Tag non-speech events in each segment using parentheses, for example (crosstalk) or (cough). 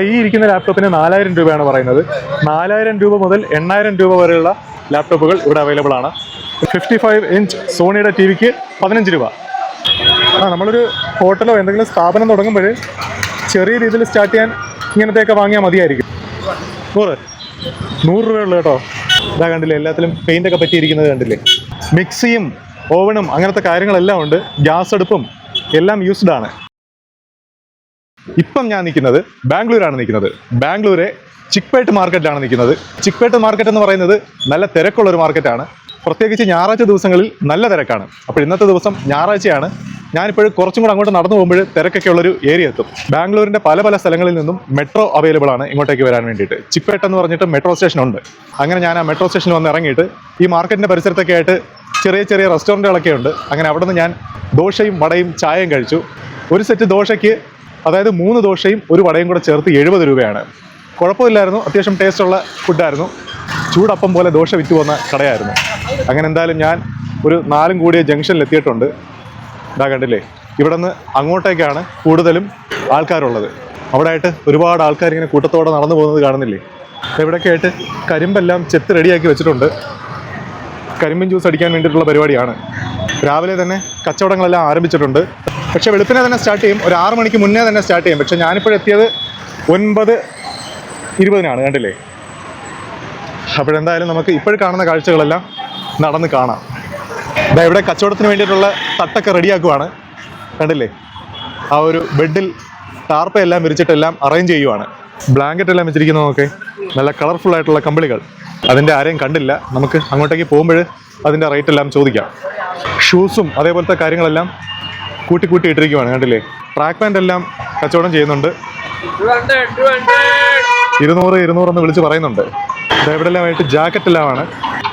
ഈ ഇരിക്കുന്ന ലാപ്ടോപ്പിന് നാലായിരം രൂപയാണ് പറയുന്നത്. നാലായിരം രൂപ മുതൽ എണ്ണായിരം രൂപ വരെയുള്ള ലാപ്ടോപ്പുകൾ ഇവിടെ അവൈലബിൾ ആണ്. ഫിഫ്റ്റി ഫൈവ് ഇഞ്ച് സോണിയുടെ ടി വിക്ക് പതിനഞ്ച് രൂപ. ആ നമ്മളൊരു ഹോട്ടലോ എന്തെങ്കിലും സ്ഥാപനം തുടങ്ങുമ്പോൾ ചെറിയ രീതിയിൽ സ്റ്റാർട്ട് ചെയ്യാൻ ഇങ്ങനത്തെയൊക്കെ വാങ്ങിയാൽ മതിയായിരിക്കും. നൂറ്. നൂറ് രൂപയുള്ളൂ കേട്ടോ. ഇതാ കണ്ടില്ലേ എല്ലാത്തിലും പെയിന്റൊക്കെ പറ്റിയിരിക്കുന്നത് കണ്ടില്ലേ? മിക്സിയും ഓവനും അങ്ങനത്തെ കാര്യങ്ങളെല്ലാം ഉണ്ട്. ഗ്യാസ് അടുപ്പും എല്ലാം യൂസ്ഡ് ആണ്. ഇപ്പം ഞാൻ നിൽക്കുന്നത് ബാംഗ്ലൂരാണ് നിൽക്കുന്നത്. ബാംഗ്ലൂരെ ചിക്പേട്ട് മാർക്കറ്റിലാണ് നിൽക്കുന്നത്. ചിക്പേട്ട് മാർക്കറ്റ് എന്ന് പറയുന്നത് നല്ല തിരക്കുള്ള ഒരു മാർക്കറ്റാണ്. പ്രത്യേകിച്ച് ഞായറാഴ്ച ദിവസങ്ങളിൽ നല്ല തിരക്കാണ്. അപ്പോൾ ഇന്നത്തെ ദിവസം ഞായറാഴ്ചയാണ്. ഞാനിപ്പോഴും കുറച്ചും കൂടെ അങ്ങോട്ട് നടന്നു പോകുമ്പോൾ തിരക്കൊക്കെ ഉള്ളൊരു ഏരിയ എത്തും. ബാംഗ്ലൂരിന്റെ പല പല സ്ഥലങ്ങളിൽ നിന്നും മെട്രോ അവൈലബിൾ ആണ് ഇങ്ങോട്ടേക്ക് വരാൻ വേണ്ടിയിട്ട്. ചിക്പേട്ട് എന്ന് പറഞ്ഞിട്ട് മെട്രോ സ്റ്റേഷൻ ഉണ്ട്. അങ്ങനെ ഞാൻ ആ മെട്രോ സ്റ്റേഷനിൽ വന്ന് ഇറങ്ങിയിട്ട് ഈ മാർക്കറ്റിന്റെ പരിസരത്തൊക്കെ ആയിട്ട് ചെറിയ ചെറിയ റെസ്റ്റോറന്റുകളൊക്കെ ഉണ്ട്. അങ്ങനെ അവിടെ നിന്ന് ഞാൻ ദോശയും വടയും ചായയും കഴിച്ചു. ഒരു സെറ്റ് ദോശയ്ക്ക് അതായത് മൂന്ന് ദോശയും ഒരു വടയും കൂടെ ചേർത്ത് എഴുപത് രൂപയാണ്. കുഴപ്പമില്ലായിരുന്നു. അത്യാവശ്യം ടേസ്റ്റുള്ള ഫുഡായിരുന്നു ചൂടപ്പം പോലെ ദോശ വിറ്റ് വന്ന കടയായിരുന്നു. അങ്ങനെ എന്തായാലും ഞാൻ ഒരു നാലും കൂടിയ ജംഗ്ഷനിൽ എത്തിയിട്ടുണ്ട്. ഇതാ കണ്ടില്ലേ? ഇവിടെ നിന്ന് അങ്ങോട്ടേക്കാണ് കൂടുതലും ആൾക്കാരുള്ളത്. അവിടെ ആയിട്ട് ഒരുപാട് ആൾക്കാർ ഇങ്ങനെ കൂട്ടത്തോടെ നടന്നു പോകുന്നത് കാണുന്നില്ലേ? ഇവിടെയൊക്കെ ആയിട്ട് കരിമ്പെല്ലാം ചെത്ത് റെഡിയാക്കി വെച്ചിട്ടുണ്ട്. കരിമ്പിൻ ജ്യൂസ് അടിക്കാൻ വേണ്ടിയിട്ടുള്ള പരിപാടിയാണ്. രാവിലെ തന്നെ കച്ചവടങ്ങളെല്ലാം ആരംഭിച്ചിട്ടുണ്ട്. പക്ഷേ വെളുപ്പിനെ തന്നെ സ്റ്റാർട്ട് ചെയ്യും. ഒരു ആറ് മണിക്ക് മുന്നേ തന്നെ സ്റ്റാർട്ട് ചെയ്യും. പക്ഷേ ഞാനിപ്പോഴെത്തിയത് ഒൻപത് ഇരുപതിനാണ് കണ്ടില്ലേ? അപ്പോഴെന്തായാലും നമുക്ക് ഇപ്പോൾ കാണുന്ന കാഴ്ചകളെല്ലാം നടന്ന് കാണാം. ഇതാ ഇവിടെ കച്ചവടത്തിന് വേണ്ടിയിട്ടുള്ള തട്ടൊക്കെ റെഡിയാക്കുവാണ് കണ്ടില്ലേ? ആ ഒരു ബെഡിൽ ടാർപ്പയെല്ലാം വിരിച്ചിട്ടെല്ലാം അറേഞ്ച് ചെയ്യുവാണ്. ബ്ലാങ്കറ്റ് എല്ലാം വെച്ചിരിക്കുന്നത് നോക്കെ. നല്ല കളർഫുൾ ആയിട്ടുള്ള കമ്പിളികൾ. അതിന്റെ ആരെയും കണ്ടില്ല. നമുക്ക് അങ്ങോട്ടേക്ക് പോകുമ്പോൾ അതിന്റെ റേറ്റ് എല്ലാം ചോദിക്കാം. ഷൂസും അതേപോലത്തെ കാര്യങ്ങളെല്ലാം കൂട്ടി കൂട്ടി ഇട്ടിരിക്കുവാണ് കണ്ടില്ലേ? ട്രാക്ക് പാന്റ് എല്ലാം കച്ചവടം ചെയ്യുന്നുണ്ട്. ഇരുന്നൂറ് ഇരുന്നൂറ് എന്ന് വിളിച്ച് പറയുന്നുണ്ട്. ദാ ഇവിടെ എല്ലാം ആയിട്ട് ജാക്കറ്റ് എല്ലാമാണ്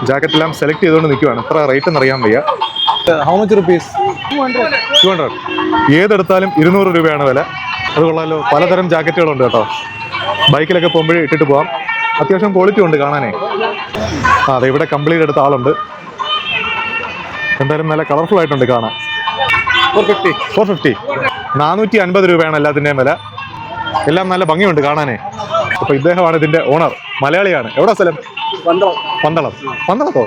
ജാക്കറ്റ് എല്ലാം സെലക്ട് ചെയ്തുകൊണ്ട് നിൽക്കുവാണ്. എത്ര റേറ്റ് എന്ന് അറിയാൻ വയ്യ. How much rupees two hundred ഏതെടുത്താലും ഇരുന്നൂറ് രൂപയാണ് വില. അത് കൊള്ളാലോ. പലതരം ജാക്കറ്റുകളുണ്ട് കേട്ടോ. ബൈക്കിലൊക്കെ പോകുമ്പോഴേ ഇട്ടിട്ട് പോവാം. അത്യാവശ്യം ക്വാളിറ്റി ഉണ്ട് കാണാനേ. ആ അതെ ഇവിടെ കംപ്ലീറ്റ് എടുത്ത ആളുണ്ട്. എന്തായാലും നല്ല കളർഫുൾ ആയിട്ടുണ്ട് കാണാൻ. ഫോർ ഫിഫ്റ്റി നാനൂറ്റി അൻപത് രൂപയാണ് എല്ലാത്തിന്റെയും വില. എല്ലാം നല്ല ഭംഗിയുണ്ട് കാണാനേ. അപ്പൊ ഇദ്ദേഹമാണ് ഇതിന്റെ ഓണർ മലയാളിയാണ്. എവിടെ സ്ഥലം? പന്തളം. പന്തളത്തോ?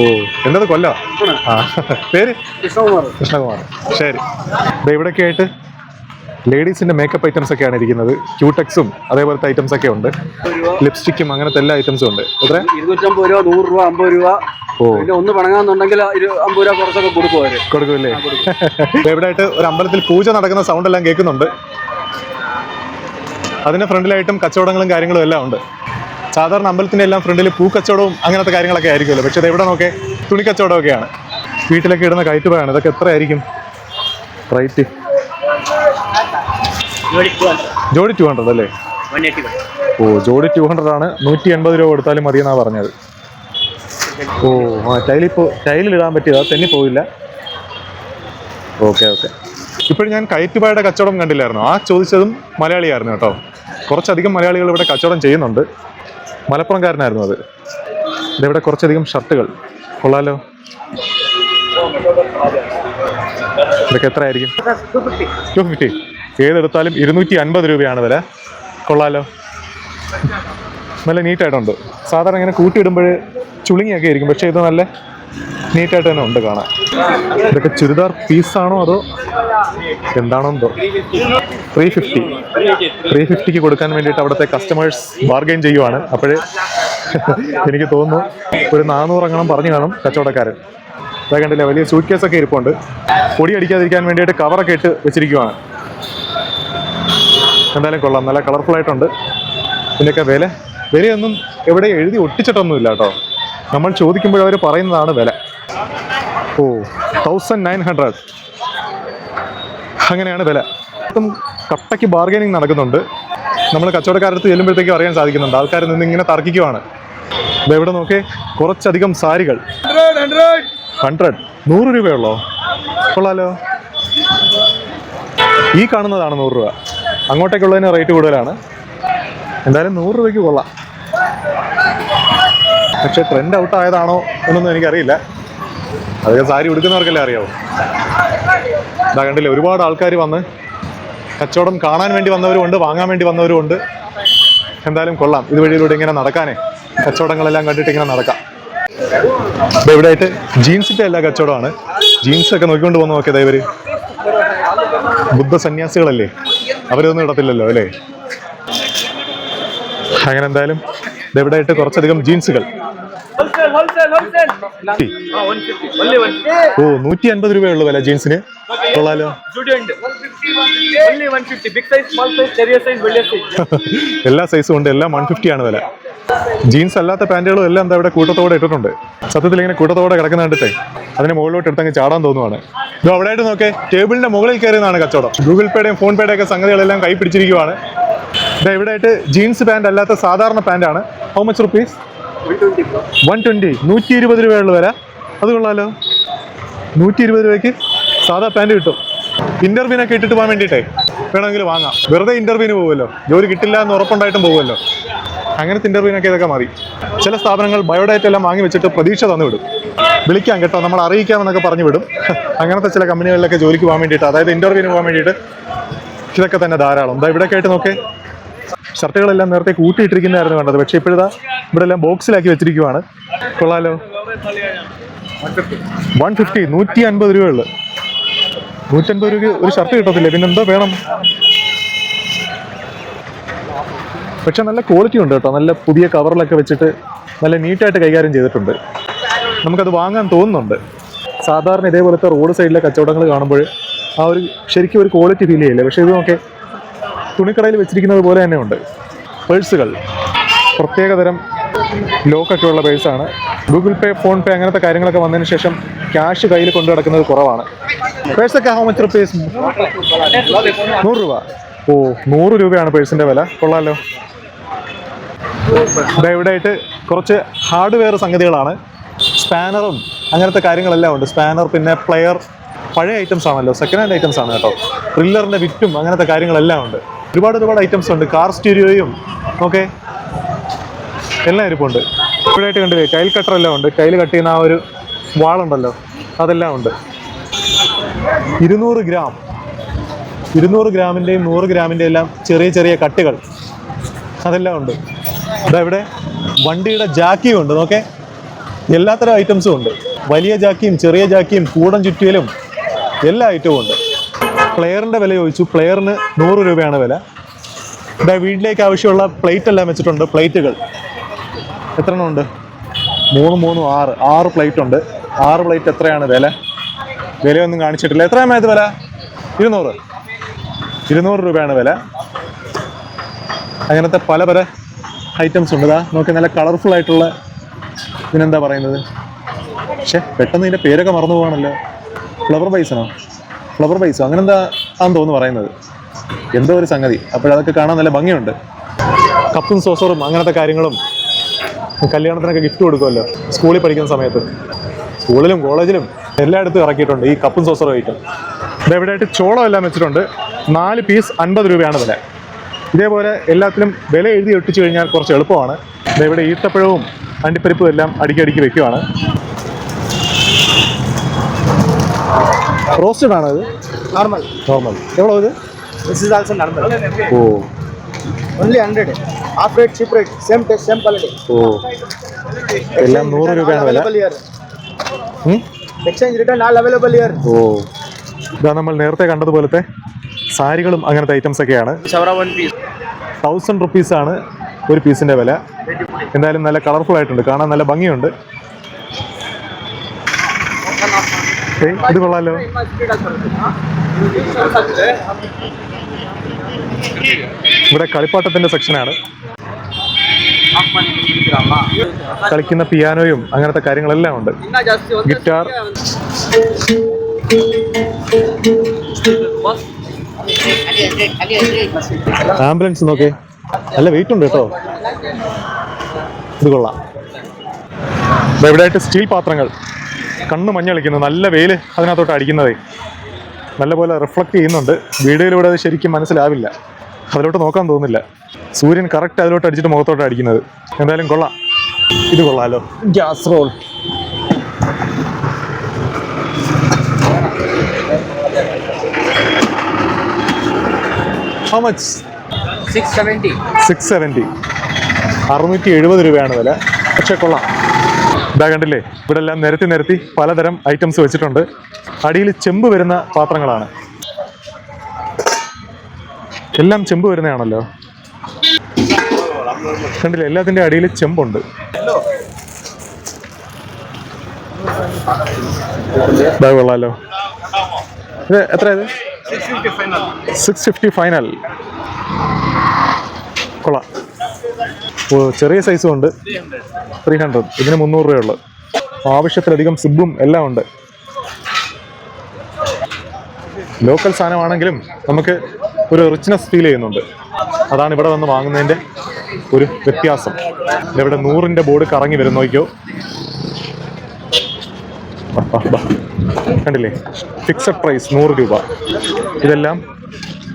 ഓ എന്നത് കൊല്ല? ആ. പേര്? കൃഷ്ണകുമാർ. കൃഷ്ണകുമാർ. ശരി. ഇവിടെ ആയിട്ട് ലേഡീസിന്റെ മേക്കപ്പ് ഐറ്റംസ് ഒക്കെയാണ് ഇരിക്കുന്നത്. ക്യൂടെക്സും അതേപോലത്തെ ഐറ്റംസ് ഒക്കെ ഉണ്ട്. ലിപ്സ്റ്റിക്കും അങ്ങനത്തെ എല്ലാ ഐറ്റംസും ഉണ്ട്. എത്ര? ഇരുന്നൂറ്റമ്പത് രൂപ നൂറ് രൂപ അമ്പത് രൂപ. പിന്നെ ഒന്ന് പണങ്ങാന്നുണ്ടെങ്കിൽ അമ്പത് രൂപ കുറച്ചൊക്കെ കൊടുക്കും അവർ. കൊടുക്കുമല്ലേ (laughs) എവിടെയായിട്ട് ഒരു അമ്പലത്തിൽ പൂജ നടക്കുന്ന സൗണ്ട് എല്ലാം കേൾക്കുന്നുണ്ട്. അതിന് ഫ്രണ്ടിലായിട്ടും കച്ചവടങ്ങളും കാര്യങ്ങളും എല്ലാം ഉണ്ട്. സാധാരണ അമ്പലത്തിന്റെ എല്ലാം ഫ്രണ്ടിൽ പൂക്കച്ചവടവും അങ്ങനത്തെ കാര്യങ്ങളൊക്കെ ആയിരിക്കുമല്ലോ. പക്ഷേ ഇത് എവിടെ നോക്കേ തുണി കച്ചവടമൊക്കെയാണ്. വീട്ടിലൊക്കെ ഇടുന്ന കയറ്റുപോയാണ് ഇതൊക്കെ എത്രയായിരിക്കും റേറ്റ് ജോഡി ടു ഹൺഡ്രഡ് അല്ലേ? ഓ ജോഡി ടു ഹൺഡ്രഡ് ആണ്. നൂറ്റി എൺപത് രൂപ കൊടുത്താലും മതിയെന്നാണ് പറഞ്ഞത്. ഓ ആ ടൈലിൽ ടൈലിടാൻ പറ്റിയതാ. തെന്നി പോയില്ല ഓക്കെ ഓക്കെ. ഇപ്പോഴും ഞാൻ കയറ്റുപായുടെ കച്ചവടം കണ്ടില്ലായിരുന്നു? ആ ചോദിച്ചതും മലയാളിയായിരുന്നു കേട്ടോ. കുറച്ചധികം മലയാളികൾ ഇവിടെ കച്ചവടം ചെയ്യുന്നുണ്ട്. മലപ്പുറംകാരനായിരുന്നു അത്. ഇതിവിടെ കുറച്ചധികം ഷർട്ടുകൾ? കൊള്ളാലോ. ഇതൊക്കെ എത്രയായിരിക്കും? ടു ഫിഫ്റ്റി ഏതെടുത്താലും ഇരുന്നൂറ്റി അൻപത് രൂപയാണ് വില. കൊള്ളാലോ. നല്ല നീറ്റായിട്ടുണ്ട്. സാധാരണ ഇങ്ങനെ കൂട്ടിയിടുമ്പോൾ ചുളുങ്ങിയൊക്കെ ആയിരിക്കും. പക്ഷെ ഇത് നല്ല നീറ്റായിട്ട് തന്നെ ഉണ്ട് കാണാൻ. ഇതൊക്കെ ചുരിദാർ പീസാണോ അതോ എന്താണോ എന്തോ ത്രീ ഫിഫ്റ്റി ത്രീ ഫിഫ്റ്റിക്ക് കൊടുക്കാൻ വേണ്ടിയിട്ട് അവിടുത്തെ കസ്റ്റമേഴ്സ് ബാർഗെയിൻ ചെയ്യുവാണ്. അപ്പോഴേ എനിക്ക് തോന്നുന്നു ഒരു നാനൂറെങ്ങണം പറഞ്ഞു കാണും കച്ചവടക്കാരൻ. അതേ കണ്ടില്ല വലിയ സൂട്ട് കേസൊക്കെ ഇരിപ്പുണ്ട്. പൊടി അടിക്കാതിരിക്കാൻ വേണ്ടിയിട്ട് കവറൊക്കെ ഇട്ട് വെച്ചിരിക്കുവാണ്. എന്തായാലും കൊള്ളാം. നല്ല കളർഫുൾ ആയിട്ടുണ്ട്. ഇതിന്റെയൊക്കെ വില വിലയൊന്നും എവിടെ എഴുതി ഒട്ടിച്ചിട്ടൊന്നും ഇല്ല കേട്ടോ. നമ്മൾ ചോദിക്കുമ്പോൾ അവർ പറയുന്നതാണ് വില. ഓ തൗസൻഡ് നയൻ ഹൺഡ്രഡ് അങ്ങനെയാണ് വില. ഇപ്പം കട്ടയ്ക്ക് ബാർഗനിങ് നടക്കുന്നുണ്ട്. നമ്മൾ കച്ചവടക്കാരടുത്ത് ചെല്ലുമ്പോഴത്തേക്കും അറിയാൻ സാധിക്കുന്നുണ്ട്. ആൾക്കാർ നിന്ന് ഇങ്ങനെ തർക്കിക്കുവാണ്. ഇത് എവിടെ നോക്കേ കുറച്ചധികം സാരികൾ. ഹൺഡ്രഡ് നൂറ് രൂപയുള്ളോ? കൊള്ളാലോ. ഈ കാണുന്നതാണ് നൂറ് രൂപ. അങ്ങോട്ടേക്കുള്ളതിന് റേറ്റ് കൂടുതലാണ്. എന്തായാലും നൂറ് രൂപയ്ക്ക് കൊള്ളാം. പക്ഷെ ട്രെൻഡ് ഔട്ട് ആയതാണോ എന്നൊന്നും എനിക്കറിയില്ല. അതൊക്കെ സാരി ഉടുക്കുന്നവർക്കല്ലേ അറിയാവൂ. ഇതാ കണ്ടില്ലേ ഒരുപാട് ആൾക്കാർ വന്ന് കച്ചവടം കാണാൻ വേണ്ടി വന്നവരുമുണ്ട് വാങ്ങാൻ വേണ്ടി വന്നവരുമുണ്ട് എന്തായാലും കൊള്ളാം. ഇതുവഴിയിലൂടെ ഇങ്ങനെ നടക്കാനേ കച്ചവടങ്ങളെല്ലാം കണ്ടിട്ട് ഇങ്ങനെ നടക്കാം. ഇവിടെ ആയിട്ട് ജീൻസിന്റെ എല്ലാ കച്ചവടമാണ്. ജീൻസ് ഒക്കെ നോക്കിക്കൊണ്ട് പോകുന്ന നോക്കിയതാ ഇവർ. ബുദ്ധ സന്യാസികളല്ലേ അവരൊന്നും ഇടത്തില്ലല്ലോ അല്ലേ അങ്ങനെ എന്തായാലും ആയിട്ട് കുറച്ചധികം ജീൻസുകൾ Wholesale, wholesale, wholesale. 150. Only 150. ഓ നൂറ്റി അൻപത് രൂപയുള്ളൂ വില ജീൻസിന് കൊള്ളാലോ Judy and 150. Only 150. Big size, small size, cherry വലിയ size. (laughs) എല്ലാ സൈസും ഉണ്ട് എല്ലാം വൺ ഫിഫ്റ്റി ആണ് വില ജീൻസ് അല്ലാത്ത പാന്റുകളും എല്ലാം എന്താ ഇവിടെ കൂട്ടത്തോടെ ഇട്ടിട്ടുണ്ട്. സത്യത്തിൽ ഇങ്ങനെ കൂട്ടത്തോടെ കിടക്കുന്ന കണ്ടിട്ടേ അതിന് മുകളിലോട്ട് എടുത്തങ്ങ് ചാടാൻ തോന്നുവാണ്. ഇത് അവിടെ ആയിട്ട് നോക്കേ ടേബിളിന്റെ മുകളിൽ കയറിയതാണ് കച്ചവടം. ഗൂഗിൾ പേയുടെയും ഫോൺ പേയുടെ ഒക്കെ സംഗതികളെല്ലാം കൈ പിടിച്ചിരിക്കുവാണ്. ഇതാ ഇവിടെ ആയിട്ട് ജീൻസ് പാന്റ് അല്ലാത്ത സാധാരണ പാന്റാണ് how much rupees one twenty നൂറ്റി ഇരുപത് രൂപയുള്ള വില. അത് കൊള്ളാലോ. നൂറ്റി ഇരുപത് രൂപയ്ക്ക് സാധാ പാന്റ് കിട്ടും. ഇന്റർവ്യൂനൊക്കെ ഇട്ടിട്ട് പോകാൻ വേണ്ടിയിട്ടേ. വേണമെങ്കിൽ വാങ്ങാം. വെറുതെ ഇന്റർവ്യൂവിന് പോകുമല്ലോ ജോലി കിട്ടില്ല എന്ന് ഉറപ്പുണ്ടായിട്ടും പോകുമല്ലോ അങ്ങനത്തെ ഇന്റർവ്യൂവിനൊക്കെ ഇതൊക്കെ മതി. ചില സ്ഥാപനങ്ങൾ ബയോഡാറ്റ എല്ലാം വാങ്ങി വെച്ചിട്ട് പ്രതീക്ഷ തന്നു വിടും. വിളിക്കാം കേട്ടോ നമ്മൾ അറിയിക്കാമെന്നൊക്കെ പറഞ്ഞു വിടും. അങ്ങനത്തെ ചില കമ്പനികളിലൊക്കെ ജോലിക്ക് പോകാൻ വേണ്ടിയിട്ട് അതായത് ഇന്റർവ്യൂവിന് പോകാൻ വേണ്ടിയിട്ട് ഇതൊക്കെ തന്നെ ധാരാളം. എന്താ ഇവിടെ കേട്ട് നോക്കേ. ഷർട്ടുകളെല്ലാം നേരത്തെ കൂട്ടിയിട്ടിരിക്കുന്നതായിരുന്നു വേണ്ടത് പക്ഷേ ഇപ്പോഴത്തെ ഇവിടെ എല്ലാം ബോക്സിലാക്കി വെച്ചിരിക്കുവാണ്. കൊള്ളാലോ. വൺ ഫിഫ്റ്റി നൂറ്റി അൻപത് രൂപയുള്ളു നൂറ്റൻപത് രൂപ ഒരു ഷർട്ട് കിട്ടത്തില്ലേ? പിന്നെന്തോ വേണം. പക്ഷെ നല്ല ക്വാളിറ്റി ഉണ്ട് കേട്ടോ. നല്ല പുതിയ കവറിലൊക്കെ വെച്ചിട്ട് നല്ല നീറ്റായിട്ട് കൈകാര്യം ചെയ്തിട്ടുണ്ട്. നമുക്കത് വാങ്ങാൻ തോന്നുന്നുണ്ട്. സാധാരണ ഇതേപോലത്തെ റോഡ് സൈഡിലെ കച്ചവടങ്ങൾ കാണുമ്പോൾ ആ ഒരു ശരിക്കും ഒരു ക്വാളിറ്റി ഫീൽ ചെയ്യില്ലേ? പക്ഷേ ഇത് തുണിക്കടയിൽ വെച്ചിരിക്കുന്നത് പോലെ തന്നെ ഉണ്ട്. പേഴ്സുകൾ പ്രത്യേകതരം ലോക്കൊക്കെ ഉള്ള പേഴ്സാണ് ഗൂഗിൾ പേ ഫോൺ പേ അങ്ങനത്തെ കാര്യങ്ങളൊക്കെ വന്നതിന് ശേഷം ക്യാഷ് കയ്യിൽ കൊണ്ടു നടക്കുന്നത് കുറവാണ്. പേഴ്സൊക്കെ ഹൗ മച്ച് റുപ്പീസ് നൂറ് രൂപ. ഓ നൂറ് രൂപയാണ് പേഴ്സിന്റെ വില. കൊള്ളാലോ. ദാ ഇവിടെ ആയിട്ട് കുറച്ച് ഹാർഡ്വെയർ സംഗതികളാണ്. സ്പാനറും അങ്ങനത്തെ കാര്യങ്ങളെല്ലാം ഉണ്ട്. സ്പാനർ പിന്നെ പ്ലെയർ പഴയ ഐറ്റംസ് ആണല്ലോ. സെക്കൻഡ് ഹാൻഡ് ഐറ്റംസ് ആണ് കേട്ടോ. ട്രില്ലറിന്റെ വിറ്റും അങ്ങനത്തെ കാര്യങ്ങളെല്ലാം ഉണ്ട്. ഒരുപാട് ഒരുപാട് ഐറ്റംസ് ഉണ്ട്. കാർ സ്റ്റീരിയോയും ഓക്കെ എല്ലാം ഇരിപ്പുണ്ട്. ഇവിടെയായിട്ട് കണ്ടില്ലേ കയ്യിൽ കട്ടർ എല്ലാം ഉണ്ട്. കയ്യിൽ കട്ട് ചെയ്യുന്ന ആ ഒരു വാളുണ്ടല്ലോ അതെല്ലാം ഉണ്ട്. ഇരുന്നൂറ് ഗ്രാം ഇരുന്നൂറ് ഗ്രാമിന്റെയും നൂറ് ഗ്രാമിന്റെയും എല്ലാം ചെറിയ ചെറിയ കട്ടുകൾ. അതെല്ലാം ഉണ്ട്. ഇതാ ഇവിടെ വണ്ടിയുടെ ജാക്കിയും ഉണ്ട് നോക്കേ. എല്ലാത്തരം ഐറ്റംസും ഉണ്ട്. വലിയ ജാക്കിയും ചെറിയ ജാക്കിയും കൂടം ചുറ്റിയലും എല്ലാ ഐറ്റവും ഉണ്ട്. പ്ലെയറിന്റെ വില ചോദിച്ചു. പ്ലെയറിന് നൂറ് രൂപയാണ് വില. ഇവിടെ വീട്ടിലേക്ക് ആവശ്യമുള്ള പ്ലേറ്റ് എല്ലാം വെച്ചിട്ടുണ്ട് പ്ലേറ്റുകൾ എത്ര എണ്ണം ഉണ്ട്? മൂന്ന് മൂന്നും ആറ്. ആറ് പ്ലേറ്റ് ഉണ്ട്. ആറ് പ്ലേറ്റ് എത്രയാണ് വില? വിലയൊന്നും കാണിച്ചിട്ടില്ല. എത്രയാണ് ഇത് വില? ഇരുന്നൂറ്. ഇരുന്നൂറ് രൂപയാണ് വില. അങ്ങനത്തെ പല പല ഐറ്റംസ് ഉണ്ട്. ഇതാ നോക്കി നല്ല കളർഫുൾ ആയിട്ടുള്ള ഇതിനെന്താ പറയുന്നത്? പക്ഷേ പെട്ടെന്ന് ഇതിന്റെ പേരൊക്കെ മറന്നു പോകണല്ലോ ഫ്ലവർ ബൈസാണോ ഫ്ലവർ ബൈസോ അങ്ങനെന്താ ആണെന്ന് തോന്നുന്നു പറയുന്നത്. എന്തോ ഒരു സംഗതി. അപ്പോഴതൊക്കെ കാണാൻ നല്ല ഭംഗിയുണ്ട്. കപ്പും സോസറും അങ്ങനത്തെ കാര്യങ്ങളും കല്യാണത്തിനൊക്കെ ഗിഫ്റ്റ് കൊടുക്കുമല്ലോ. സ്കൂളിൽ പഠിക്കുന്ന സമയത്ത്. സ്കൂളിലും കോളേജിലും എല്ലായിടത്തും ഇറക്കിയിട്ടുണ്ട് ഈ കപ്പും സോസറും ഐറ്റം ഇത് എവിടെയായിട്ട് ചോളം എല്ലാം വെച്ചിട്ടുണ്ട്. നാല് പീസ് അൻപത് രൂപയാണ് വില. ഇതേപോലെ എല്ലാത്തിലും വില എഴുതി ഒട്ടിച്ചു കഴിഞ്ഞാൽ കുറച്ച് എളുപ്പമാണ്. ഇവിടെ ഈർത്തപ്പഴവും അണ്ടിപ്പരിപ്പും എല്ലാം അടിക്കടിക്ക് വെക്കുവാണ്. റോസ്റ്റഡ് ആണ് നോർമൽ നോർമൽ എവ്വളോ ഇത്? This is also oh. Only rate same taste same quality എല്ലാം രൂപയാണ് വില. എക്സ്ചേഞ്ച് ഇയർ ഓ. നമ്മൾ നേരത്തെ കണ്ടതുപോലത്തെ സാരികളും അങ്ങനത്തെ ഐറ്റംസ് ഒക്കെയാണ്. ഷവറ വൺ പീസ് തൗസൻഡ് റുപ്പീസാണ് ഒരു പീസിന്റെ വില. എന്തായാലും നല്ല കളർഫുൾ ആയിട്ടുണ്ട്. കാണാൻ നല്ല ഭംഗിയുണ്ട്. ഇത് കൊള്ളാലോ. ഇവിടെ കളിപ്പാട്ടത്തിന്റെ സെക്ഷനാണ് കളിക്കുന്ന പിയാനോയും അങ്ങനത്തെ കാര്യങ്ങളെല്ലാം ഉണ്ട്. ഗിറ്റാർ ആംബുലൻസ് നോക്കേ. നല്ല വെയിറ്റ് ഉണ്ട് കേട്ടോ. ഇത് കൊള്ളാം. ഇവിടെയായിട്ട് സ്റ്റീൽ പാത്രങ്ങൾ. കണ്ണ് മഞ്ഞളിക്കുന്നു നല്ല വെയിൽ അതിനകത്തോട്ട് അടിക്കുന്നതേ. നല്ലപോലെ റിഫ്ലക്റ്റ് ചെയ്യുന്നുണ്ട്. വീഡിയോയിലൂടെ അത് ശരിക്കും മനസ്സിലാവില്ല. അതിലോട്ട് നോക്കാൻ തോന്നുന്നില്ല. സൂര്യൻ കറക്റ്റ് അതിലോട്ട് അടിച്ചിട്ട് മുഖത്തോട്ട് അടിക്കുന്നത്. എന്തായാലും കൊള്ളാം. ഇത് കൊള്ളാലോ. Gas roll how much six seventy six seventy അറുന്നൂറ്റി എഴുപത് രൂപയാണ് വില. പക്ഷേ കൊള്ളാം. ഇതാ കണ്ടില്ലേ? ഇവിടെ എല്ലാം നിരത്തി നിരത്തി പലതരം ഐറ്റംസ് വെച്ചിട്ടുണ്ട്. അടിയിൽ ചെമ്പ് വരുന്ന പാത്രങ്ങളാണ്. എല്ലാം ചെമ്പ് വരുന്നതാണല്ലോ. കണ്ടില്ലേ? എല്ലാത്തിന്റെ അടിയിൽ ചെമ്പുണ്ട്. ഇതാ കൊള്ളാലോ. ഇത് എത്ര ഇത്? സിക്സ് ഫിഫ്റ്റി ഫൈനൽ കൊള്ളാം. ചെറിയ സൈസും ഉണ്ട്. ത്രീ ഹൺഡ്രഡ് ഇതിന് മുന്നൂറ് രൂപയുള്ളൂ ആവശ്യത്തിലധികം സിബും എല്ലാം ഉണ്ട്. ലോക്കൽ സാധനമാണെങ്കിലും നമുക്ക് ഒരു റിച്ച്നെസ് ഫീൽ ചെയ്യുന്നുണ്ട്. അതാണ് ഇവിടെ വന്ന് വാങ്ങുന്നതിന്റെ ഒരു വ്യത്യാസം. ഇവിടെ നൂറിന്റെ ബോർഡ് കറങ്ങി വരുന്നോയ്ക്കോ. കണ്ടില്ലേ? ഫിക്സഡ് പ്രൈസ് നൂറ് രൂപ. ഇതെല്ലാം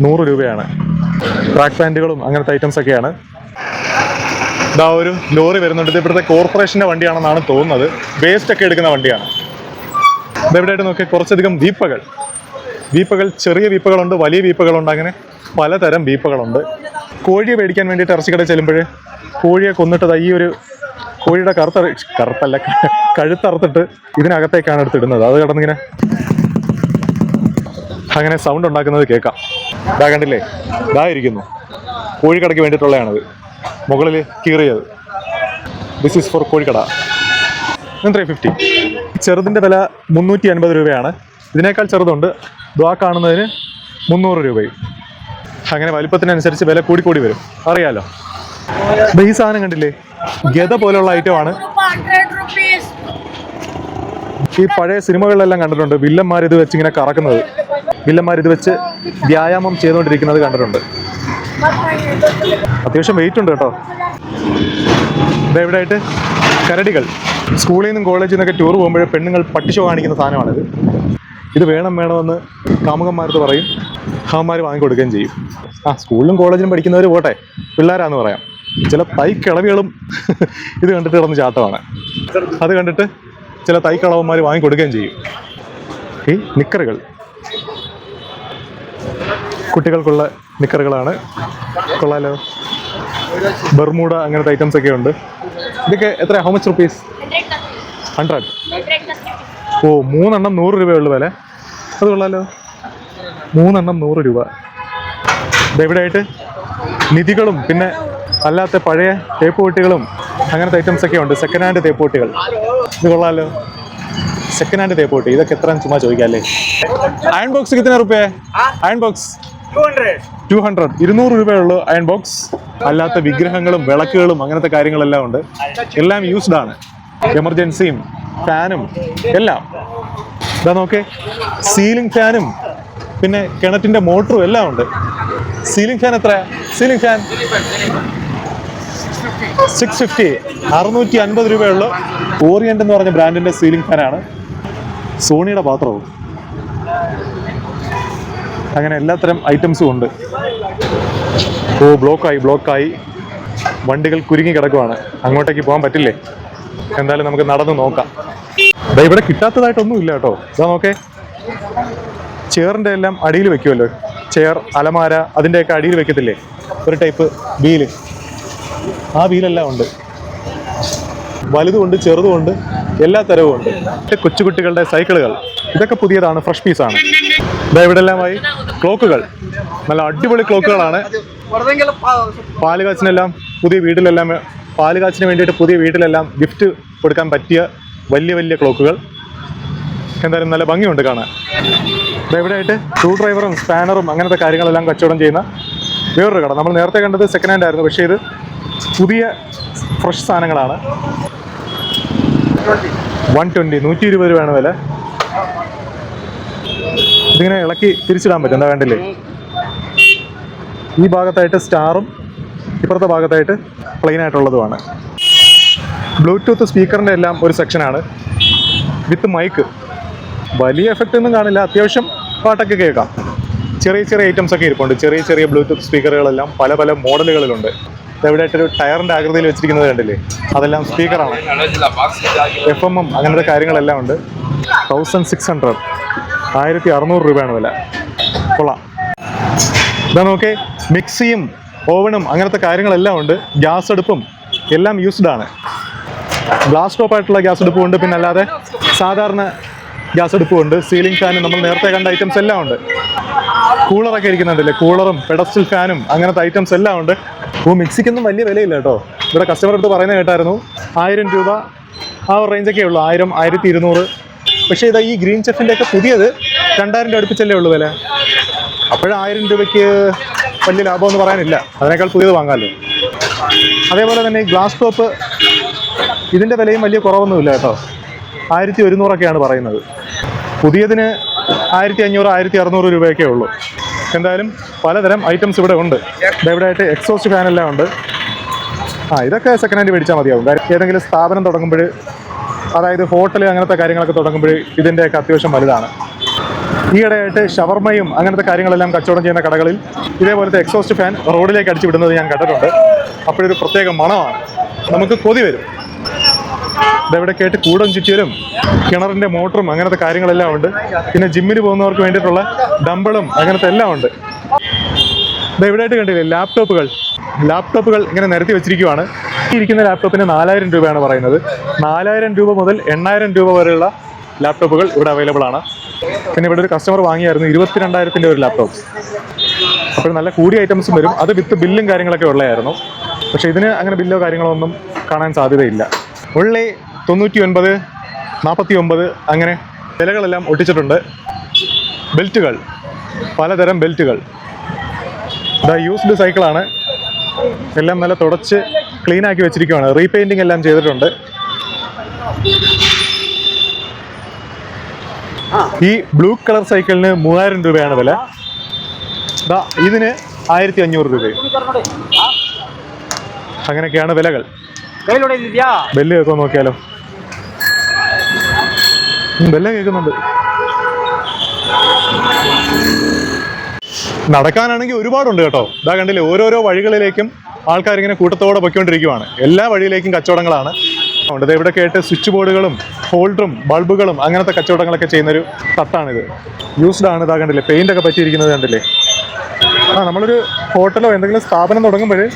നൂറ് രൂപയാണ്. ട്രാക്ക് പാന്റുകളും അങ്ങനത്തെ ഐറ്റംസ് ഒക്കെയാണ്. ഇതാ ഒരു ലോറി വരുന്നുണ്ട്. ഇവിടുത്തെ കോർപ്പറേഷന്റെ വണ്ടിയാണെന്നാണ് തോന്നുന്നത്. വേസ്റ്റ് ഒക്കെ എടുക്കുന്ന വണ്ടിയാണ്. ഇതെവിടെയായിട്ട് നോക്കി കുറച്ചധികം വീപ്പകൾ. വീപ്പകൾ ചെറിയ വീപ്പകളുണ്ട് വലിയ വീപ്പകളുണ്ട് അങ്ങനെ പലതരം വീപ്പകളുണ്ട്. കോഴിയെ മേടിക്കാൻ വേണ്ടിയിട്ട് ഇറച്ചിക്കടയിൽ ചെല്ലുമ്പോൾ കോഴിയെ കൊന്നിട്ട് ദാ ഈ ഒരു കോഴിയുടെ കറുത്ത കറുത്തല്ല കഴുത്തറുത്തിട്ട് ഇതിനകത്തേക്കാണ് എടുത്തിടുന്നത്. അത് കിടന്നിങ്ങനെ അങ്ങനെ സൗണ്ട് ഉണ്ടാക്കുന്നത് കേൾക്കാം. ഇതാ കണ്ടില്ലേ? ഇതാ ഇരിക്കുന്നു. കോഴിക്കടയ്ക്ക് വേണ്ടിയിട്ടുള്ളതാണത്. മുകളിൽ കീറിയത്. ദിസ് ഈസ് ഫോർ കോഴിക്കട. ത്രീ ഫിഫ്റ്റി ചെറുതിന്റെ വില മുന്നൂറ്റി അൻപത് രൂപയാണ്. ഇതിനേക്കാൾ ചെറുതുണ്ട്. ദ്വാ കാണുന്നതിന് മുന്നൂറ് രൂപയും. അങ്ങനെ വലിപ്പത്തിനനുസരിച്ച് വില കൂടിക്കൂടി വരും. അറിയാലോ? ഈ സാധനം കണ്ടില്ലേ? ഗത പോലുള്ള ഐറ്റമാണ് ഈ പഴയ സിനിമകളിലെല്ലാം കണ്ടിട്ടുണ്ട്. വില്ലന്മാർ ഇത് വെച്ച് ഇങ്ങനെ കറക്കുന്നത്. വില്ലന്മാർ ഇത് വെച്ച് വ്യായാമം ചെയ്തുകൊണ്ടിരിക്കുന്നത് കണ്ടിട്ടുണ്ട്. അത്യാവശ്യം വെയിറ്റ് ഉണ്ട് കേട്ടോ. ഇത് എവിടെയായിട്ട് കരടികൾ. സ്കൂളിൽ നിന്നും കോളേജിൽ നിന്നൊക്കെ ടൂർ പോകുമ്പോഴേ പെണ്ണുങ്ങൾ പട്ടിഷോ കാണിക്കുന്ന സാധനമാണിത്. ഇത് വേണം വേണമെന്ന് കാമുകന്മാരത്ത് പറയും. അവന്മാർ വാങ്ങിക്കൊടുക്കുകയും ചെയ്യും. ആ സ്കൂളിലും കോളേജിലും പഠിക്കുന്നവർ പോട്ടെ. പിള്ളേരാന്ന് പറയാം. ചില തൈ ഇത് കണ്ടിട്ട് കിടന്ന് ചാട്ടമാണ്. അത് കണ്ടിട്ട് ചില തൈ കളവന്മാർ വാങ്ങിക്കൊടുക്കുകയും ചെയ്യും. ഈ നിക്കറുകൾ. കുട്ടികൾക്കുള്ള നിക്കറുകളാണ്. കൊള്ളാലോ. ബർമൂഡ അങ്ങനത്തെ ഐറ്റംസ് ഒക്കെ ഉണ്ട്. ഇതൊക്കെ എത്ര ഹൗ മച്ച് റുപ്പീസ് ഹൺഡ്രഡ് ഓ മൂന്നെണ്ണം നൂറ് രൂപയുള്ളൂ വില. അത് കൊള്ളാലോ. മൂന്നെണ്ണം നൂറ് രൂപ. ഇതെവിടെയായിട്ട് നിധികളും പിന്നെ അല്ലാത്ത പഴയ തേപ്പ് പെട്ടികളും അങ്ങനത്തെ ഐറ്റംസൊക്കെ ഉണ്ട്. സെക്കൻഡ് ഹാൻഡ് തേപ്പ് പെട്ടികൾ ഇത് കൊള്ളാലോ. സെക്കൻഡ് ഹാൻഡ് തേപ്പ് ഇതൊക്കെ എത്ര ചുമ്മാ ചോദിക്കാല്ലേ അയൺ ബോക്സ് എത്ര റുപ്യ? അയൺ ബോക്സ് ടു ഹൺഡ്രഡ് ഇരുന്നൂറ് രൂപയുള്ളൂ അയൺ ബോക്സ് അല്ലാത്ത വിഗ്രഹങ്ങളും വിളക്കുകളും അങ്ങനത്തെ കാര്യങ്ങളെല്ലാം ഉണ്ട്. എല്ലാം യൂസ്ഡ് ആണ്. എമർജൻസിയും ഫാനും എല്ലാം. ഇതാ നോക്കെ. സീലിംഗ് ഫാനും പിന്നെ കിണറ്റിന്റെ മോട്ടറും എല്ലാം ഉണ്ട്. സീലിംഗ് ഫാൻ എത്രയാണ് സീലിംഗ് ഫാൻ സിക്സ് ഫിഫ്റ്റി. അറുന്നൂറ്റി അൻപത് രൂപയുള്ള. ഓറിയന്റ് എന്ന് പറഞ്ഞ ബ്രാൻഡിന്റെ സീലിംഗ് ഫാനാണ് സോണിയുടെ പാത്രവും. അങ്ങനെ എല്ലാത്തരം ഐറ്റംസും ഉണ്ട്. ഓ ബ്ലോക്കായി ബ്ലോക്കായി വണ്ടികൾ കുരുങ്ങി കിടക്കുവാണ്. അങ്ങോട്ടേക്ക് പോകാൻ പറ്റില്ലേ? എന്തായാലും നമുക്ക് നടന്ന് നോക്കാം. ഇവിടെ കിട്ടാത്തതായിട്ടൊന്നും ഇല്ല കേട്ടോ. ഇതാ നോക്കേ. ചെയറിന്റെ എല്ലാം അടിയിൽ വെക്കുമല്ലോ. ചെയർ അലമാര അതിന്റെയൊക്കെ അടിയിൽ വെക്കത്തില്ലേ? ഒരു ടൈപ്പ് വീൽ ആ വീലെല്ലാം ഉണ്ട്. വലുതുമുണ്ട് ചെറുതുമുണ്ട് എല്ലാ തരവും ഉണ്ട്. കൊച്ചുകുട്ടികളുടെ സൈക്കിളുകൾ. ഇതൊക്കെ പുതിയതാണ് ഫ്രഷ് പീസാണ്. ഇതാ ഇവിടെ എല്ലാമായി ക്ലോക്കുകൾ. നല്ല അടിപൊളി ക്ലോക്കുകളാണ്. പാലുകാച്ചിനെല്ലാം പുതിയ വീട്ടിലെല്ലാം പാലുകാച്ചിന് വേണ്ടിയിട്ട് പുതിയ വീട്ടിലെല്ലാം ഗിഫ്റ്റ് കൊടുക്കാൻ പറ്റിയ വലിയ വലിയ ക്ലോക്കുകൾ. എന്തായാലും നല്ല ഭംഗിയുണ്ട് കാണാൻ. ഇവിടെയായിട്ട് സ്ക്രൂ ഡ്രൈവറും സ്പാനറും അങ്ങനത്തെ കാര്യങ്ങളെല്ലാം കച്ചവടം ചെയ്യുന്ന വേറൊരു കട. നമ്മൾ നേരത്തെ കണ്ടത് സെക്കൻഡ് ഹാൻഡ് ആയിരുന്നു പക്ഷേ ഇത് പുതിയ ഫ്രഷ് സാധനങ്ങളാണ്. വൺ ട്വന്റി നൂറ്റി ഇരുപത് രൂപയാണ് വില. ഇതിങ്ങനെ ഇളക്കി തിരിച്ചിടാൻ പറ്റും എന്താ വേണ്ടില്ലേ ഈ ഭാഗത്തായിട്ട് സ്റ്റാറും ഇപ്പുറത്തെ ഭാഗത്തായിട്ട് പ്ലെയിൻ ആയിട്ടുള്ളതുമാണ്. ബ്ലൂടൂത്ത് സ്പീക്കറിന്റെ എല്ലാം ഒരു സെക്ഷനാണ് വിത്ത് മൈക്ക് വലിയ എഫക്റ്റ് ഒന്നും കാണില്ല അത്യാവശ്യം പാട്ടൊക്കെ കേൾക്കാം. ചെറിയ ചെറിയ ഐറ്റംസ് ഒക്കെ ഇരിപ്പുണ്ട്. ചെറിയ ചെറിയ ബ്ലൂടൂത്ത് സ്പീക്കറുകളെല്ലാം പല പല മോഡലുകളിലുണ്ട് എവിടെയായിട്ടൊരു ടയറിന്റെ ആകൃതിയിൽ വെച്ചിരിക്കുന്നത് കണ്ടില്ലേ? അതെല്ലാം സ്പീക്കറാണ്. എഫ് എം എം അങ്ങനത്തെ കാര്യങ്ങളെല്ലാം ഉണ്ട്. തൗസൻഡ് സിക്സ് ഹൺഡ്രഡ് ആയിരത്തി അറുന്നൂറ് രൂപയാണ് വില. കൊള്ളാം. ഇതാ നോക്കേ മിക്സിയും ഓവനും അങ്ങനത്തെ കാര്യങ്ങളെല്ലാം ഉണ്ട്. ഗ്യാസ് അടുപ്പും എല്ലാം യൂസ്ഡ് ആണ്. ഗ്ലാസ് ടോപ്പ് ആയിട്ടുള്ള ഗ്യാസ് അടുപ്പും ഉണ്ട്. പിന്നെ അല്ലാതെ സാധാരണ ഗ്യാസ് അടുപ്പും ഉണ്ട്. സീലിംഗ് ഫാനും നമ്മൾ നേരത്തെ കണ്ട ഐറ്റംസ് എല്ലാം ഉണ്ട്. കൂളറൊക്കെ ഇരിക്കുന്നുണ്ടല്ലേ? കൂളറും പെഡസ്റ്റൽ ഫാനും അങ്ങനത്തെ ഐറ്റംസ് എല്ലാം ഉണ്ട്. ഓ മിക്സിക്കൊന്നും വലിയ വിലയില്ല കേട്ടോ. ഇവിടെ കസ്റ്റമർ അടുത്ത് പറയുന്നത് കേട്ടായിരുന്നു. ആയിരം രൂപ ആ ഒരു റേഞ്ചൊക്കെ ഉള്ളൂ. ആയിരം ആയിരത്തി ഇരുന്നൂറ്. പക്ഷേ ഇതാ ഈ ഗ്രീൻ ചെഫിന്റെ ഒക്കെ പുതിയത് രണ്ടായിരം രൂപ അടുപ്പിച്ചല്ലേ ഉള്ളൂ വില. അപ്പോഴും ആയിരം രൂപയ്ക്ക് വലിയ ലാഭമൊന്നും പറയാനില്ല. അതിനേക്കാൾ പുതിയത് വാങ്ങാമല്ലോ അതേപോലെ തന്നെ ഈ ഗ്ലാസ് ടോപ്പ് ഇതിന്റെ വിലയും വലിയ കുറവൊന്നുമില്ല കേട്ടോ. ആയിരത്തി ഒരുന്നൂറൊക്കെയാണ് പറയുന്നത്. പുതിയതിന് ആയിരത്തി അഞ്ഞൂറ് ആയിരത്തി അറുന്നൂറ് രൂപയൊക്കെ ഉള്ളൂ. എന്തായാലും പലതരം ഐറ്റംസ് ഇവിടെ ഉണ്ട്. ദേ ഇവിടെ ആയിട്ട് എക്സോസ്റ്റ് ഫാനെല്ലാം ഉണ്ട്. ആ ഇതൊക്കെ സെക്കൻഡ് ഹാൻഡ് മേടിച്ചാൽ മതിയാവും. ഏതെങ്കിലും സ്ഥാപനം തുടങ്ങുമ്പോൾ അതായത് ഹോട്ടൽ അങ്ങനത്തെ കാര്യങ്ങളൊക്കെ തുടങ്ങുമ്പോൾ ഇതിന്റെയൊക്കെ അത്യാവശ്യം വലുതാണ്. ഈയിടെയായിട്ട് ഷവർമയും അങ്ങനത്തെ കാര്യങ്ങളെല്ലാം കച്ചവടം ചെയ്യുന്ന കടകളിൽ ഇതേപോലത്തെ എക്സോസ്റ്റ് ഫാൻ റോഡിലേക്ക് അടിച്ചു വിടുന്നത് ഞാൻ കണ്ടിട്ടുണ്ട്. അപ്പോഴൊരു പ്രത്യേക മണമാണ്. നമുക്ക് കൊതി വരും. ഇതെവിടെ കേട്ട് കൂടം ചുറ്റിയലും കിണറിന്റെ മോട്ടറും അങ്ങനത്തെ കാര്യങ്ങളെല്ലാം ഉണ്ട്. പിന്നെ ജിമ്മിന് പോകുന്നവർക്ക് വേണ്ടിയിട്ടുള്ള ഡമ്പളും അങ്ങനത്തെ എല്ലാം ഉണ്ട്. ഇത് എവിടെയായിട്ട് കണ്ടില്ലേ ലാപ്ടോപ്പുകൾ. ലാപ്ടോപ്പുകൾ ഇങ്ങനെ നിരത്തി വെച്ചിരിക്കുവാണ്. ഇരിക്കുന്ന ലാപ്ടോപ്പിന് നാലായിരം രൂപയാണ് പറയുന്നത്. നാലായിരം രൂപ മുതൽ എണ്ണായിരം രൂപ വരെയുള്ള ലാപ്ടോപ്പുകൾ ഇവിടെ അവൈലബിൾ ആണ്. പിന്നെ ഇവിടെ ഒരു കസ്റ്റമർ വാങ്ങിയായിരുന്നു ഇരുപത്തിരണ്ടായിരത്തിന്റെ ഒരു ലാപ്ടോപ്പ് അപ്പോൾ നല്ല കൂടിയ ഐറ്റംസും വരും. അത് വിത്ത് ബില്ലും കാര്യങ്ങളൊക്കെ ഉള്ളതായിരുന്നു. പക്ഷേ ഇതിന് അങ്ങനെ ബില്ലോ കാര്യങ്ങളോ ഒന്നും കാണാൻ സാധ്യതയില്ല. ഉള്ളി തൊണ്ണൂറ്റി ഒൻപത് നാൽപ്പത്തി ഒമ്പത് അങ്ങനെ വിലകളെല്ലാം ഒട്ടിച്ചിട്ടുണ്ട്. ബെൽറ്റുകൾ പലതരം ബെൽറ്റുകൾ. ഇതാ യൂസ്ഡ് സൈക്കിളാണ്. എല്ലാം നല്ല തുടച്ച് ക്ലീനാക്കി വെച്ചിരിക്കുകയാണ് റീപെയിന്റിങ് എല്ലാം ചെയ്തിട്ടുണ്ട്. ഈ ബ്ലൂ കളർ സൈക്കിളിന് മൂവായിരം രൂപയാണ് വില. ദാ ഇതിന് ആയിരത്തി അഞ്ഞൂറ് രൂപ. അങ്ങനെയൊക്കെയാണ് വിലകൾ. ബെല്ല് ഒക്കെ നോക്കിയാലോ? ബെല്ല് കേൾക്കുന്നുണ്ട്. നടക്കാനാണെങ്കിൽ ഒരുപാടുണ്ട് കേട്ടോ. ഇതാ കണ്ടില്ലേ ഓരോരോ വഴികളിലേക്കും ആൾക്കാരിങ്ങനെ കൂട്ടത്തോടെ പൊയ്ക്കൊണ്ടിരിക്കുവാണ്. എല്ലാ വഴിയിലേക്കും കച്ചവടങ്ങളാണ്. ഉണ്ട്. ഇവിടെ കേട്ട് സ്വിച്ച് ബോർഡുകളും ഹോൾഡറും ബൾബുകളും അങ്ങനത്തെ കച്ചവടങ്ങളൊക്കെ ചെയ്യുന്നൊരു തട്ടാണിത്. യൂസ്ഡ് ആണ് ഇതാ കണ്ടില്ലേ പെയിന്റ് ഒക്കെ പറ്റിയിരിക്കുന്നത് കണ്ടില്ലേ. ആ നമ്മളൊരു ഹോട്ടലോ എന്തെങ്കിലും സ്ഥാപനം തുടങ്ങുമ്പോൾ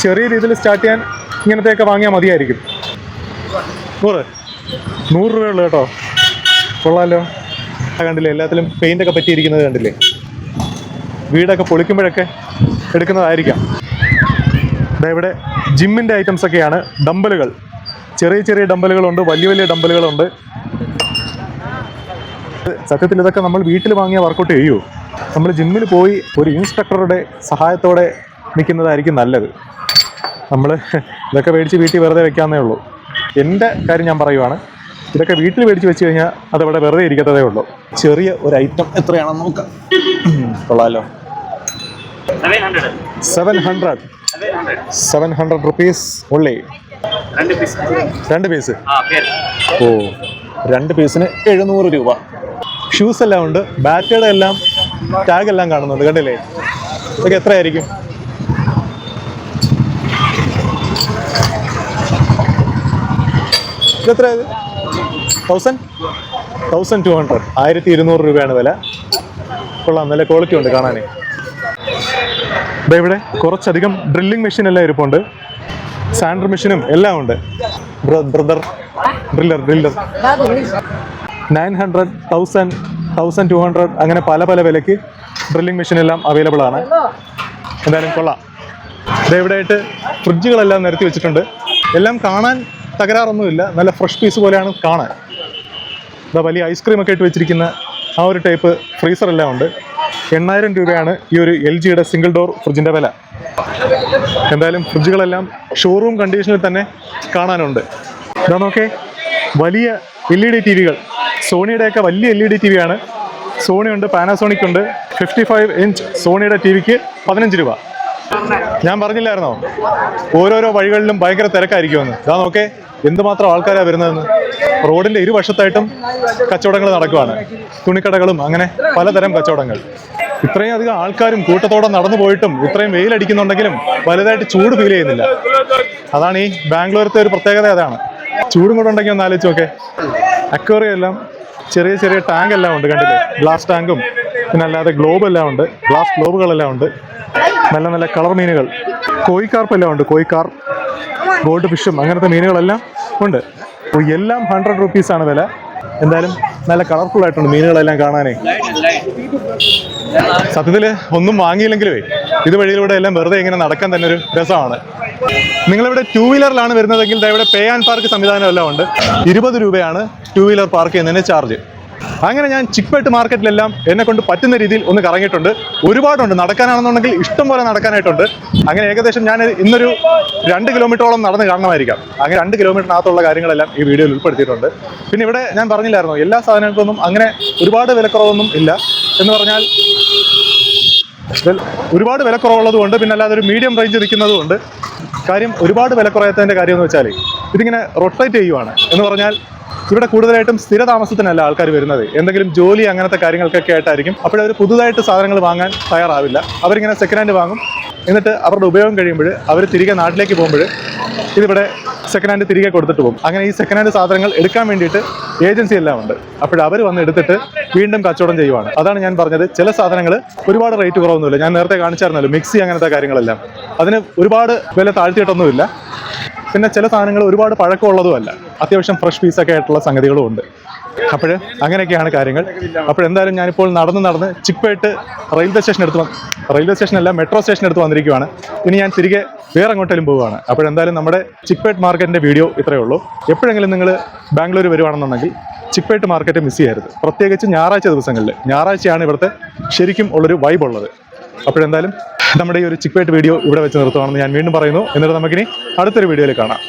ചെറിയ രീതിയിൽ സ്റ്റാർട്ട് ചെയ്യാൻ ഇങ്ങനത്തെയൊക്കെ വാങ്ങിയാൽ മതിയായിരിക്കും. നൂറ്. നൂറ് രൂപയുള്ളൂ കേട്ടോ. കൊള്ളാമല്ലോ ആ കണ്ടില്ലേ എല്ലാത്തിലും പെയിന്റ് ഒക്കെ പറ്റിയിരിക്കുന്നത് കണ്ടില്ലേ? വീടൊക്കെ പൊളിക്കുമ്പോഴൊക്കെ എടുക്കുന്നതായിരിക്കാം. ഇവിടെ ജിമ്മിന്റെ ഐറ്റംസ് ഒക്കെയാണ്. ഡമ്പലുകൾ ചെറിയ ചെറിയ ഡമ്പലുകളുണ്ട് വലിയ വലിയ ഡമ്പലുകളുണ്ട് സത്യത്തിൽ ഇതൊക്കെ നമ്മൾ വീട്ടിൽ വാങ്ങിയ വർക്കൗട്ട് ചെയ്യൂ. നമ്മൾ ജിമ്മിൽ പോയി ഒരു ഇൻസ്ട്രക്ടറുടെ സഹായത്തോടെ നിൽക്കുന്നതായിരിക്കും നല്ലത്. നമ്മൾ ഇതൊക്കെ മേടിച്ച് വീട്ടിൽ വെറുതെ വെക്കാമെന്നേ ഉള്ളൂ. എന്റെ കാര്യം ഞാൻ പറയുവാണ്. ഇതൊക്കെ വീട്ടിൽ മേടിച്ച് വെച്ച് കഴിഞ്ഞാൽ അതവിടെ വെറുതെ ഇരിക്കത്തതേ ഉള്ളൂ. ചെറിയ ഒരു ഐറ്റം എത്രയാണെന്ന് നോക്കാം. (clears throat) കൊള്ളാലോ. Seven hundred seven hundred rupees ഉള്ളി. രണ്ട് പീസ് ഓ രണ്ട് പീസിന് എഴുന്നൂറ് രൂപ. ഷൂസ് എല്ലാം ഉണ്ട്. ബാറ്റയുടെ എല്ലാം ടാഗ് എല്ലാം കാണുന്നുണ്ട്. കണ്ടില്ലേ? ഇതൊക്കെ എത്രയായിരിക്കും? ഇതെത്രയായത് തൗസൻഡ് തൗസൻഡ് ടു ഹൺഡ്രഡ് ആയിരത്തി ഇരുന്നൂറ് രൂപയാണ് വില. കൊള്ളാം നല്ല ക്വാളിറ്റി ഉണ്ട് കാണാനേ. ദേ ഇവിടെ കുറച്ചധികം ഡ്രില്ലിംഗ് മെഷീൻ എല്ലാം ഇരിപ്പുണ്ട്. സാൻഡർ മെഷീനും എല്ലാം ഉണ്ട്. Brother driller driller nine hundred thousand thousand two hundred അങ്ങനെ പല പല വിലയ്ക്ക് ഡ്രില്ലിംഗ് മെഷീൻ എല്ലാം അവൈലബിൾ ആണ്. എന്തായാലും കൊള്ളാം. ദേ ഇവിടെയായിട്ട് ഫ്രിഡ്ജുകളെല്ലാം നിരത്തി വെച്ചിട്ടുണ്ട്. എല്ലാം കാണാൻ തകരാറൊന്നുമില്ല. നല്ല ഫ്രഷ് പീസ് പോലെയാണ് കാണാൻ. ഇതാ വലിയ ഐസ്ക്രീം ഒക്കെ ഇട്ട് വെച്ചിരിക്കുന്ന ആ ഒരു ടൈപ്പ് ഫ്രീസർ എല്ലാം ഉണ്ട്. എണ്ണായിരം രൂപയാണ് ഈ ഒരു എൽ ജിയുടെ സിംഗിൾ ഡോർ ഫ്രിഡ്ജിന്റെ വില. എന്തായാലും ഫ്രിഡ്ജുകളെല്ലാം ഷോറൂം കണ്ടീഷനിൽ തന്നെ കാണാനുണ്ട്. ഇതാ നോക്കേ വലിയ എൽ ഇ ഡി ടി വികൾ സോണിയുടെയൊക്കെ വലിയ എൽ ഇ ഡി ടി വിയാണ് സോണി ഉണ്ട് പാനസോണിക് ഉണ്ട്. ഫിഫ്റ്റി ഫൈവ് ഇഞ്ച് സോണിയുടെ ടി വിക്ക് പതിനഞ്ച് രൂപ. ഞാൻ പറഞ്ഞില്ലായിരുന്നോ? ഓരോരോ വഴികളിലും ഭയങ്കര തിരക്കായിരിക്കുമെന്ന്. ഇതാ നോക്കേ എന്തുമാത്രം ആൾക്കാരാണ് വരുന്നതെന്ന്. റോഡിന്റെ ഇരുവശത്തായിട്ടും കച്ചവടങ്ങൾ നടക്കുവാണ്. തുണിക്കടകളും അങ്ങനെ പലതരം കച്ചവടങ്ങൾ. ഇത്രയും അധികം ആൾക്കാരും കൂട്ടത്തോടെ നടന്നു പോയിട്ടും ഇത്രയും വെയിലടിക്കുന്നുണ്ടെങ്കിലും വലുതായിട്ട് ചൂട് ഫീൽ ചെയ്യുന്നില്ല. അതാണ് ഈ ബാംഗ്ലൂരത്തെ ഒരു പ്രത്യേകത അതാണ്. ചൂടും കൂടെ ഉണ്ടെങ്കിൽ ഒന്ന് ആലോചിച്ച് നോക്കെ. അക്വേറിയം എല്ലാം ചെറിയ ചെറിയ ടാങ്ക് എല്ലാം ഉണ്ട് കണ്ടില്ലേ? ഗ്ലാസ് ടാങ്കും പിന്നെ അല്ലാതെ ഗ്ലോബ് എല്ലാം ഉണ്ട്. ഗ്ലാസ് ഗ്ലോബുകളെല്ലാം ഉണ്ട്. നല്ല നല്ല കളർ മീനുകൾ. കോയിക്കാർപ്പെല്ലാം ഉണ്ട്. കോയിക്കാർ ഗോൾഡ് ഫിഷും അങ്ങനത്തെ മീനുകളെല്ലാം ഉണ്ട്. അപ്പോൾ എല്ലാം ഹൺഡ്രഡ് റുപ്പീസാണ് വില. എന്തായാലും നല്ല കളർഫുൾ ആയിട്ടുണ്ട് മീനുകളെല്ലാം കാണാനേ. സത്യത്തിൽ ഒന്നും വാങ്ങിയില്ലെങ്കിലേ ഇത് വഴിയിലൂടെ എല്ലാം വെറുതെ ഇങ്ങനെ നടക്കാൻ തന്നെ ഒരു രസമാണ്. നിങ്ങളിവിടെ ടൂ വീലറിലാണ് വരുന്നതെങ്കിൽ ഇവിടെ പേ ആൻഡ് പാർക്ക് സംവിധാനം എല്ലാം ഉണ്ട്. ഇരുപത് രൂപയാണ് ടൂ വീലർ പാർക്ക് ചെയ്യുന്നതിന് ചാർജ് അങ്ങനെ ഞാൻ ചിക്പേട്ട് മാർക്കറ്റിലെല്ലാം എന്നെ കൊണ്ട് പറ്റുന്ന രീതിയിൽ ഒന്ന് കറങ്ങിയിട്ടുണ്ട്. ഒരുപാടുണ്ട്. നടക്കാനാണെന്നുണ്ടെങ്കിൽ ഇഷ്ടം പോലെ നടക്കാനായിട്ടുണ്ട്. അങ്ങനെ ഏകദേശം ഞാൻ ഇന്നൊരു രണ്ട് കിലോമീറ്ററോളം നടന്ന് കാണണമായിരിക്കാം. അങ്ങനെ രണ്ട് കിലോമീറ്ററിനകത്തുള്ള കാര്യങ്ങളെല്ലാം ഈ വീഡിയോയിൽ ഉൾപ്പെടുത്തിയിട്ടുണ്ട്. പിന്നെ ഇവിടെ ഞാൻ പറഞ്ഞില്ലായിരുന്നു എല്ലാ സാധനങ്ങൾക്കൊന്നും അങ്ങനെ ഒരുപാട് വിലക്കുറവൊന്നും ഇല്ല എന്ന് പറഞ്ഞാൽ ഒരുപാട് വിലക്കുറവുള്ളത് കൊണ്ട് പിന്നെ അല്ലാതെ ഒരു മീഡിയം റേഞ്ച് നിൽക്കുന്നത് കൊണ്ട് കാര്യം ഒരുപാട് വിലക്കുറയത്തതിന്റെ കാര്യം എന്ന് വെച്ചാൽ ഇതിങ്ങനെ റൊട്ടേറ്റ് ചെയ്യുവാണ്. എന്ന് പറഞ്ഞാൽ ഇവിടെ കൂടുതലായിട്ടും സ്ഥിര താമസത്തിനല്ല ആൾക്കാർ വരുന്നത്. എന്തെങ്കിലും ജോലി അങ്ങനത്തെ കാര്യങ്ങൾക്കൊക്കെ ആയിട്ടായിരിക്കും. അവർ പുതുതായിട്ട് സാധനങ്ങൾ വാങ്ങാൻ തയ്യാറാവില്ല. അവരിങ്ങനെ സെക്കൻഡ് ഹാൻഡ് വാങ്ങും. എന്നിട്ട് അവരുടെ ഉപയോഗം കഴിയുമ്പോൾ അവർ തിരികെ നാട്ടിലേക്ക് പോകുമ്പോൾ ഇതിവിടെ സെക്കൻഡ് ഹാൻഡ് തിരികെ കൊടുത്തിട്ട് പോകും. അങ്ങനെ ഈ സെക്കൻഡ് ഹാൻഡ് സാധനങ്ങൾ എടുക്കാൻ വേണ്ടിയിട്ട് ഏജൻസി എല്ലാം ഉണ്ട്. അപ്പോൾ അവർ വന്ന് എടുത്തിട്ട് വീണ്ടും കച്ചവടം ചെയ്യുവാണ്. അതാണ് ഞാൻ പറഞ്ഞത്. ചില സാധനങ്ങൾ ഒരുപാട് റേറ്റ് കുറവൊന്നുമില്ല. ഞാൻ നേരത്തെ കാണിച്ചായിരുന്നല്ലോ മിക്സി അങ്ങനത്തെ കാര്യങ്ങളെല്ലാം. അതിന് ഒരുപാട് വില താഴ്ത്തിയിട്ടൊന്നുമില്ല. പിന്നെ ചില സാധനങ്ങൾ ഒരുപാട് പഴക്കമുള്ളതും അല്ല അത്യാവശ്യം ഫ്രഷ് പീസൊക്കെ ആയിട്ടുള്ള സംഗതികളും ഉണ്ട്. അപ്പോൾ അങ്ങനെയൊക്കെയാണ് കാര്യങ്ങൾ. അപ്പോൾ എന്തായാലും ഞാനിപ്പോൾ നടന്ന് നടന്ന് ചിപ്പായിട്ട് റെയിൽവേ സ്റ്റേഷൻ എടുത്ത് റെയിൽവേ സ്റ്റേഷനല്ല മെട്രോ സ്റ്റേഷൻ എടുത്ത് വന്നിരിക്കുകയാണ് ഇനി ഞാൻ തിരികെ വേറെ അങ്ങോട്ടേലും പോവുകയാണ്. അപ്പോൾ എന്തായാലും നമ്മുടെ ചിപ്പേട്ട് മാർക്കറ്റിന്റെ വീഡിയോ ഇത്രയേ ഉള്ളൂ. എപ്പോഴെങ്കിലും നിങ്ങൾ ബാംഗ്ലൂർ വരുവാണെന്നുണ്ടെങ്കിൽ ചിപ്പേട്ട് മാർക്കറ്റ് മിസ് ചെയ്യരുത്. പ്രത്യേകിച്ച് ഞായറാഴ്ച ദിവസങ്ങളിൽ. ഞായറാഴ്ചയാണ് ഇവിടുത്തെ ശരിക്കും ഉള്ളൊരു വൈബ് ഉള്ളത്. അപ്പോഴെന്തായാലും നമ്മുടെ ഈ ഒരു ചിക്പേട്ട് വീഡിയോ ഇവിടെ വെച്ച് നിർത്തുവാണെന്ന് ഞാൻ വീണ്ടും പറയുന്നു. എന്നിട്ട് നമുക്കിനി അടുത്തൊരു വീഡിയോയിൽ കാണാം.